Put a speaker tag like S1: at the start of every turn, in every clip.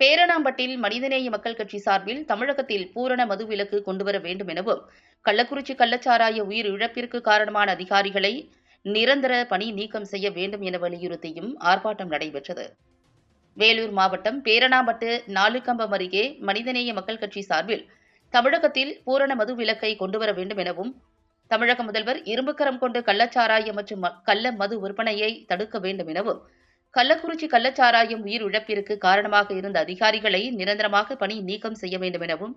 S1: பேரணாம்பட்டில் மனிதநேய மக்கள் கட்சி சார்பில் தமிழகத்தில் பூரண மதுவிலக்கு கொண்டுவர வேண்டும் எனவும் கள்ளக்குறிச்சி கள்ளச்சாராய உயிர் இழப்பிற்கு காரணமான அதிகாரிகளை நிரந்தர பணி நீக்கம் செய்ய வேண்டும் என வலியுறுத்தியும் ஆர்ப்பாட்டம் நடைபெற்றது. வேலூர் மாவட்டம் பேரணாம்பட்டு நாலுக்கம்பம் அருகே மனிதநேய மக்கள் கட்சி சார்பில் தமிழகத்தில் பூரண மது விலக்கை கொண்டுவர வேண்டும் எனவும் தமிழக முதல்வர் இரும்புக்கரம் கொண்டு கள்ளச்சாராயம் மற்றும் கள்ள மது விற்பனையை தடுக்க வேண்டும் எனவும் கள்ளக்குறிச்சி கள்ளச்சாராயம் உயிர் இழப்பிற்கு காரணமாக இருந்த அதிகாரிகளை நிரந்தரமாக பணி நீக்கம் செய்ய வேண்டும் எனவும்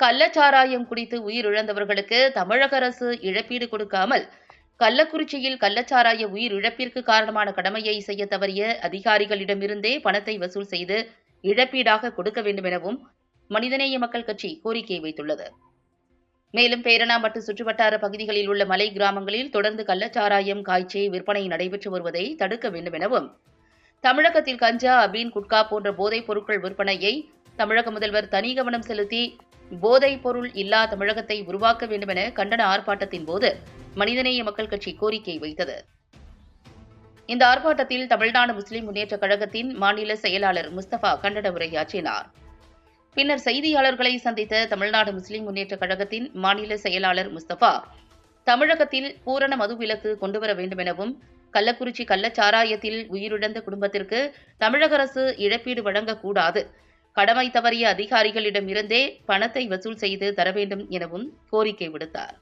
S1: கள்ளச்சாராயம் குடித்து உயிரிழந்தவர்களுக்கு தமிழக அரசு இழப்பீடு கொடுக்காமல் கள்ளக்குறிச்சியில் கள்ளச்சாராய உயிர் இழப்பிற்கு காரணமான கடமையை செய்ய தவறிய அதிகாரிகளிடமிருந்தே பணத்தை வசூல் செய்து இழப்பீடாக கொடுக்க வேண்டும் எனவும் மனிதநேய மக்கள் கட்சி கோரிக்கை வைத்துள்ளது. மேலும் பேரணாம்பட்டு சுற்றுவட்டார பகுதிகளில் உள்ள மலை கிராமங்களில் தொடர்ந்து கள்ளச்சாராயம் காய்ச்சி விற்பனை நடைபெற்று வருவதை தடுக்க வேண்டும் எனவும் தமிழகத்தில் கஞ்சா அபீன் குட்கா போன்ற போதைப் பொருட்கள் விற்பனையை தமிழக முதல்வர் தனி கவனம் செலுத்தி போதைப் பொருள் இல்லா தமிழகத்தை உருவாக்க வேண்டும் என கண்டன ஆர்ப்பாட்டத்தின் போது மனிதநேய மக்கள் கட்சி கோரிக்கை வைத்தது. இந்த ஆர்ப்பாட்டத்தில் தமிழ்நாடு முஸ்லிம் முன்னேற்றக் கழகத்தின் மாநில செயலாளர் முஸ்தபா கண்டன உரையாற்றினார். பின்னர் செய்தியாளர்களை சந்தித்த தமிழ்நாடு முஸ்லிம் முன்னேற்றக் கழகத்தின் மாநில செயலாளர் முஸ்தபா தமிழகத்தில் பூரண மதுவிலக்கு கொண்டுவர வேண்டும் எனவும் கள்ளக்குறிச்சி கள்ளச்சாராயத்தில் உயிரிழந்த குடும்பத்திற்கு தமிழக அரசு இழப்பீடு வழங்கக்கூடாது. கடமை தவறிய அதிகாரிகளிடமிருந்தே பணத்தை வசூல் செய்து தர வேண்டும் எனவும் கோரிக்கை விடுத்தார்.